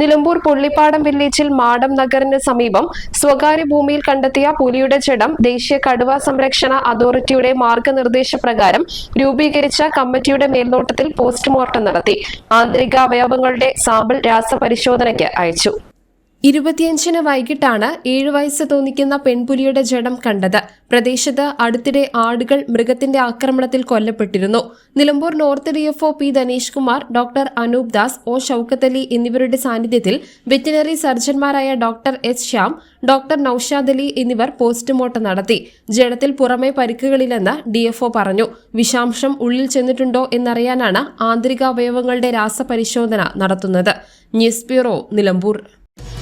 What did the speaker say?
Nilambur Pullippadam വില്ലേജിൽ madam നഗറിന് സമീപം സ്വകാര്യ ഭൂമിയിൽ കണ്ടെത്തിയ പുലിയുടെ ജഡം ദേശീയ കടുവ സംരക്ഷണ അതോറിറ്റിയുടെ മാർഗനിർദ്ദേശപ്രകാരം രൂപീകരിച്ച കമ്മിറ്റിയുടെ മേൽനോട്ടത്തിൽ പോസ്റ്റ്മോർട്ടം നടത്തി. ആന്തരിക അവയവങ്ങളുടെ സാമ്പിൾ രാസപരിശോധനയ്ക്ക് അയച്ചു. ഇരുപത്തിയഞ്ചിന് വൈകിട്ടാണ് ഏഴു വയസ്സ് തോന്നിക്കുന്ന പെൺപുലിയുടെ ജഡം കണ്ടത്. പ്രദേശത്ത് അടുത്തിടെ ആടുകൾ മൃഗത്തിന്റെ ആക്രമണത്തിൽ കൊല്ലപ്പെട്ടിരുന്നു. Nilambur north DFO P Dhanesh Kumar doctor Anoop Das O Shoukath Ali എന്നിവരുടെ സാന്നിധ്യത്തിൽ veterinary സർജൻമാരായ doctor S Shyam doctor Noushad Ali എന്നിവർ പോസ്റ്റ്മോർട്ടം നടത്തി. ജഡത്തിൽ പുറമെ പരിക്കുകളില്ലെന്ന് ഡിഎഫ്ഒ പറഞ്ഞു. വിഷാംശം ഉള്ളിൽ ചെന്നിട്ടുണ്ടോ എന്നറിയാനാണ് ആന്തരികാവയവങ്ങളുടെ രാസപരിശോധന നടത്തുന്നത്. News bureau Nilambur.